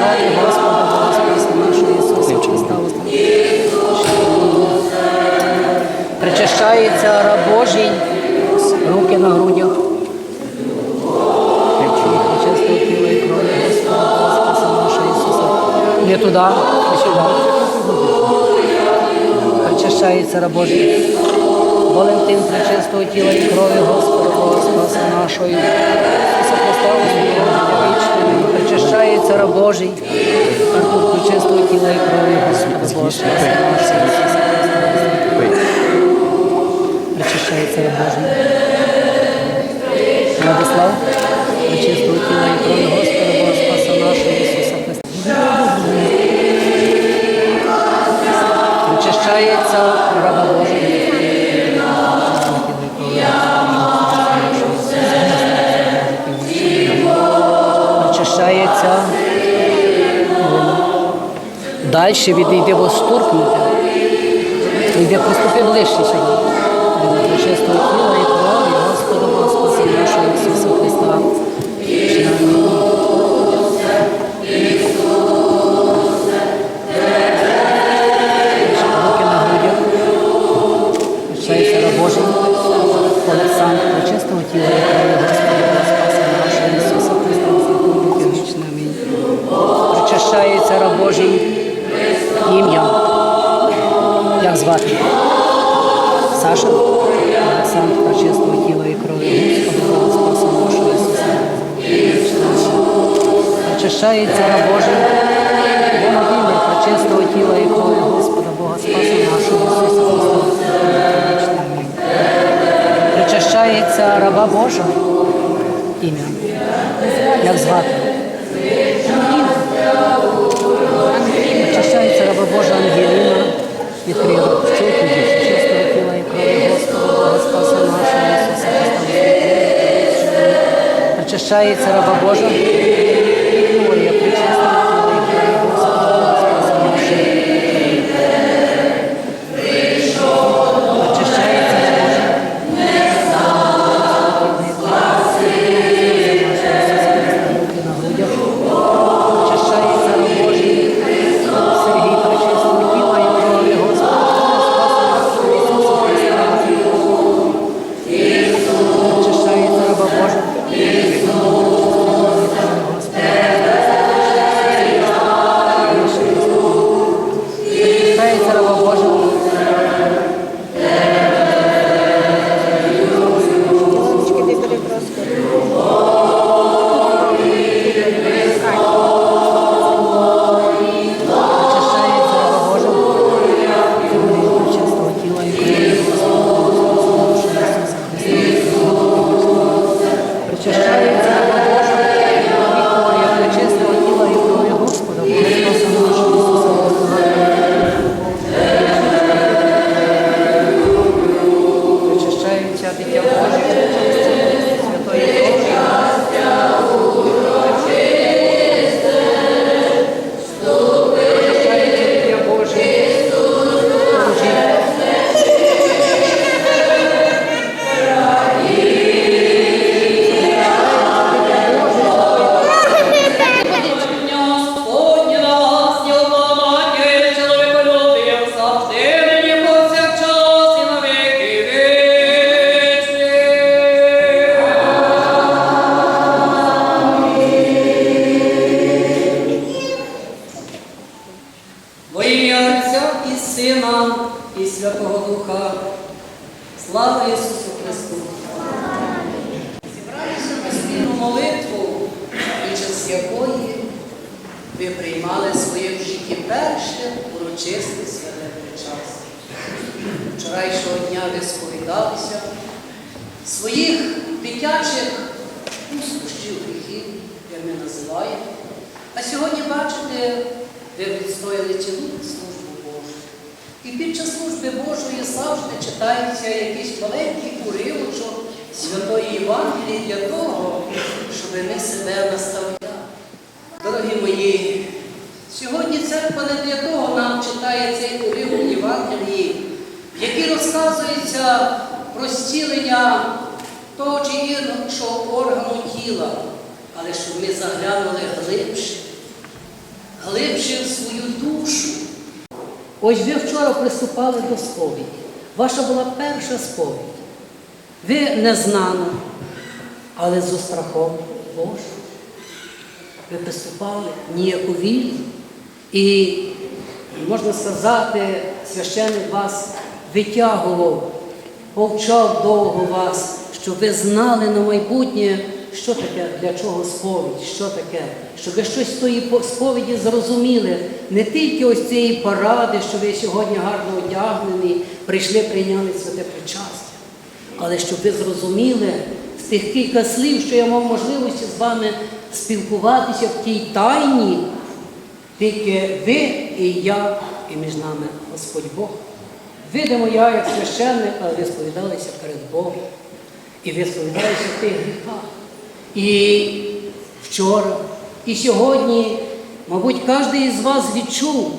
крові Господа Спаса нашого Ісуса Христа. Причащається раб Божий, руки на грудях. Господа. Не туди, а сюди. Причащається раб Божий. Валентин причистого тіла і крові Господа Спаса вічного. Причащається раб Божий. Артур причистого тіла і крові Господа Бога Спаса Христа. Раб Божий. Владислав, причистого тіла і крові Господа Спаса нашого Ісуса Христа. Причащається раба Божий. Далі відійде восторкнути. Йде приступи ближче сьогодні. Причистого тіла і крові Господа Бога нашого Ісуса Христа. Руки на грудях. Раб Божий. Олександр причистого тіла і крові Господа нашого Ісуса Христа. Руки. Амінь. Причащається Божий ім'я. Як звати? Саша? Олександр причистого тіла і крові Господа Спаса нашого Ісуса раб Володимир причистого тіла і крові Господа Бога Спаса нашого Ісуса Христа. Причащається раба Божа ім'я. Як звати? Причащається раба Божа Отця і Сина, і Святого Духа. Слава Ісусу Христу! На спільну молитву, під час якої ви приймали в житті перше урочисте святе причастя. Вчорайшого дня ви сповідалися своїх дитячих пустощів гріхів, як ми називаємо. А сьогодні, бачите, ви відстояли цілу. І під час служби Божої завжди читається якийсь маленький уривочок Святої Євангелії для того, щоб ми себе наставляли. Дорогі мої, сьогодні церква не для того нам читає цей уривок Євангелії, в якій розказується про зцілення того чи іншого органу тіла, але щоб ми заглянули глибше залишив свою душу. Ось ви вчора приступали до сповіді. Ваша була перша сповідь. Ви незнано, але з страхом Божим. Ви приступали ніяковілі. І, можна сказати, священник вас витягував, повчав довго вас, щоб ви знали на майбутнє, що таке, для чого сповідь, що таке, щоб ви щось з тої сповіді зрозуміли, не тільки ось цієї поради, що ви сьогодні гарно одягнені, прийшли, прийняли святе причастя, але щоб ви зрозуміли з тих кілька слів, що я мав можливості з вами спілкуватися в тій тайні, тільки ви і я, і між нами Господь Бог. Видимо, я як священник, але ви сповідалися перед Богом. І ви сповідаєтеся в тих гріхах. І вчора, і сьогодні, мабуть, кожен із вас відчув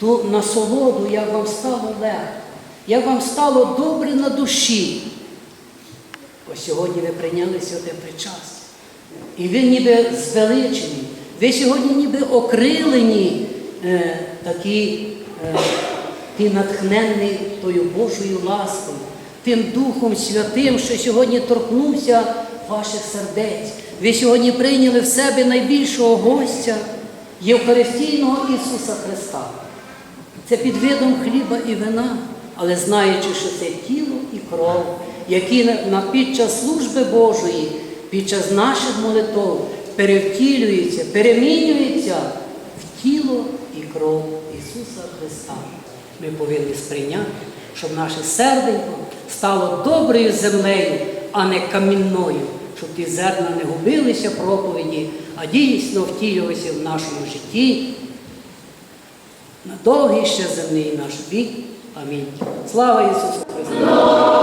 ту насолоду, як вам стало легко, як вам стало добре на душі. Ось сьогодні ви прийняли святе причастя. І ви ніби звеличені, ви сьогодні ніби окрилені, е, такі, е, ті натхненні тою Божою ласкою, тим Духом Святим, що сьогодні торкнувся ваших сердець. Ви сьогодні прийняли в себе найбільшого гостя Євхаристійного Ісуса Христа. Це під видом хліба і вина, але знаючи, що це тіло і кров, які під час служби Божої, під час наших молитв перевтілюються, перемінюються в тіло і кров Ісуса Христа. Ми повинні сприйняти, щоб наше серденько стало доброю землею, а не камінною, щоб ті зерна не губилися проповіді, а дійсно втілювалися в нашому житті на довгий ще земний наш вік. Амінь. Слава Ісусу Христу!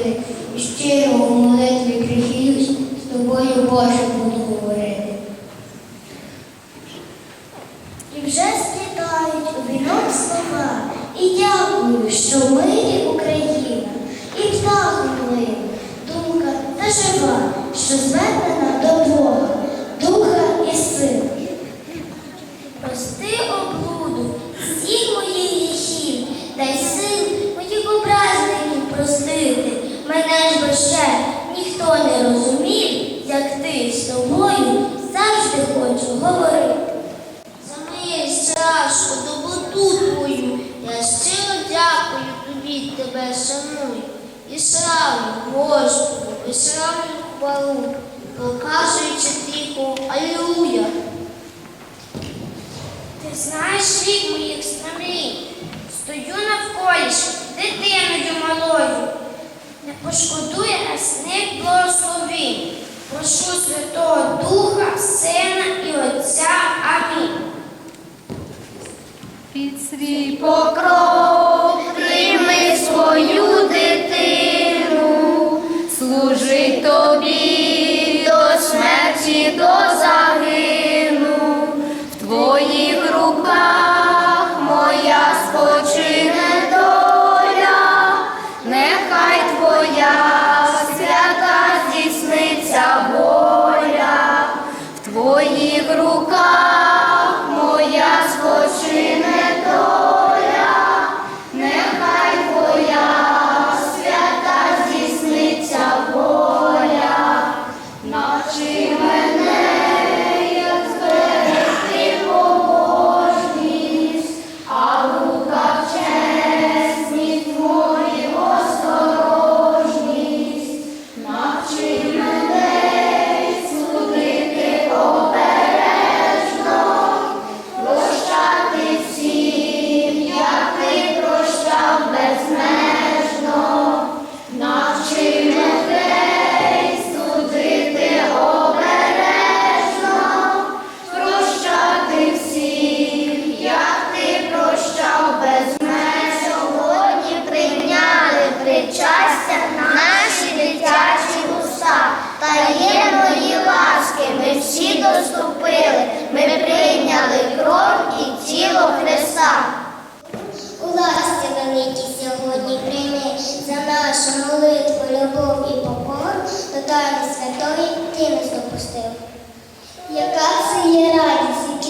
Робити. І щиро у молитві прихилюсь, з тобою, Боже, буду говорити. І вже сплітають у слова. І дякую, що ми Україна, і птаху милий, думка та жива, що звернена до Бога, духа і сили. прости облуду всіх моїх гріхів, дай сил моїх образників простити. Мене ж би ще ніхто не розумів, як ти з тобою завжди хочу говорити. За моє страшку доброту твою, я щиро дякую тобі, тебе шаную. І славлю Господу, і славлю хвалу, проказуючи тихо, Алілуя. Ти знаєш рік моїх стремлінь, стою навколішки, дитиною малою. Не пошкодує. Прошу Святого Духа, Сина і Отця. Амінь. Під свій Покров прийми свою watching.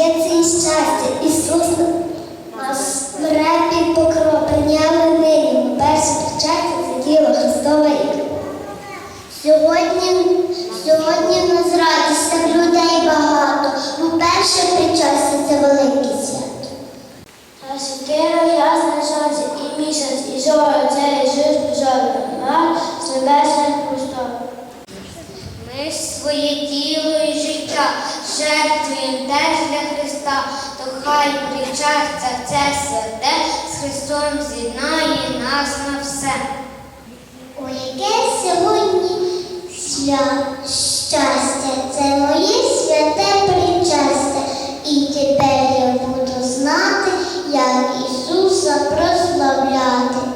Яке це і щастя, Ісус нас в репі покров прийняли нині, перше причастя це тіло Христове і. Сьогодні, сьогодні в нас радість, так людей багато, бо перше причастя це велике свято. А святиро ясна сонце і місяць, і зоря, це Ісус безобраний, наш з небесних пустов. Ми ж своє тіло і життя жертвуємо теж для Христа, то хай причастя це святе з Христом з'єднає нас на все. О, яке сьогодні свят щастя, це моє святе причастя, і тепер я буду знати, як Ісуса прославляти.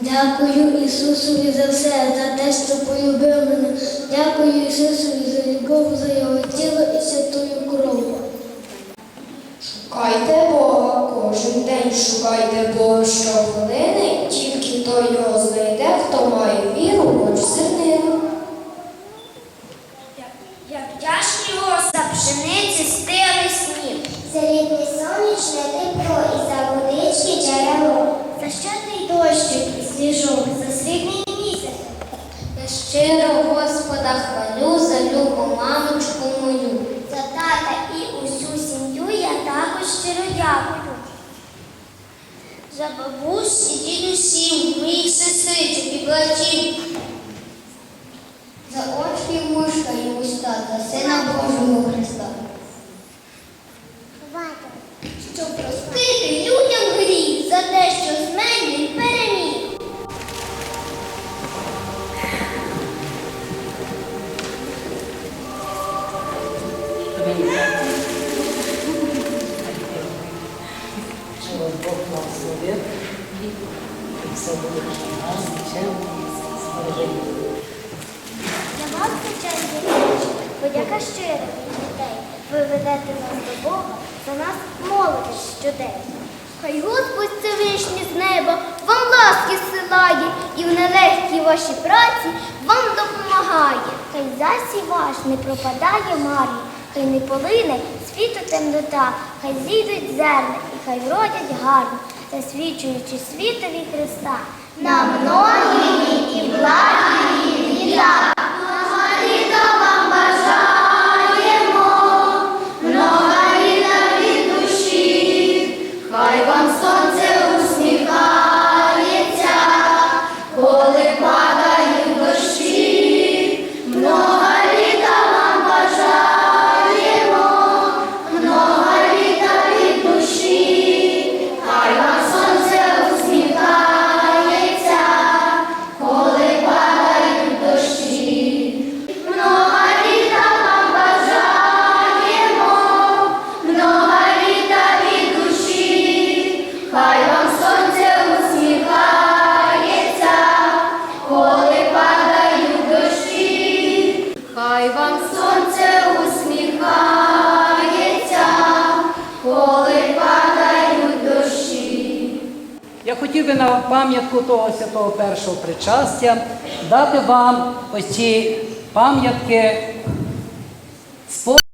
Дякую Ісусові за все, за те, що полюбив мене. Дякую Ісусові за любов, за його тіло і святую кров. Шукайте Бога кожен день, шукайте Бога щохвилини, тільки той його знайде, хто має віру, хоч зернину. Як вдячні за пшениці стили сніг, за літнє сонячне тепло і за водички джерело, за щедрий дощик і сніжок, за срібний місяць. Я щиро Господа хвалю за любу мамочку мою. За тата і усю сім'ю я також щиро дякую. За бабусь і дідусів, моїх сестричок і братів. За очі мушка і уста, за сина Божого подяка щира від дітей. Ви ведете нас до Бога, за нас молитесь щодень. Хай Господь Всевишній з неба вам ласки силає і в нелегкій вашій праці вам допомагає. Хай засій ваш не пропадає марні, хай не полине світу темнота, хай зійдуть зерна і хай вродять гарно, засвічуючи світові Христа. На многі і благі віда. би на пам'ятку того святого першого причастя дати вам оці пам'ятки спорту.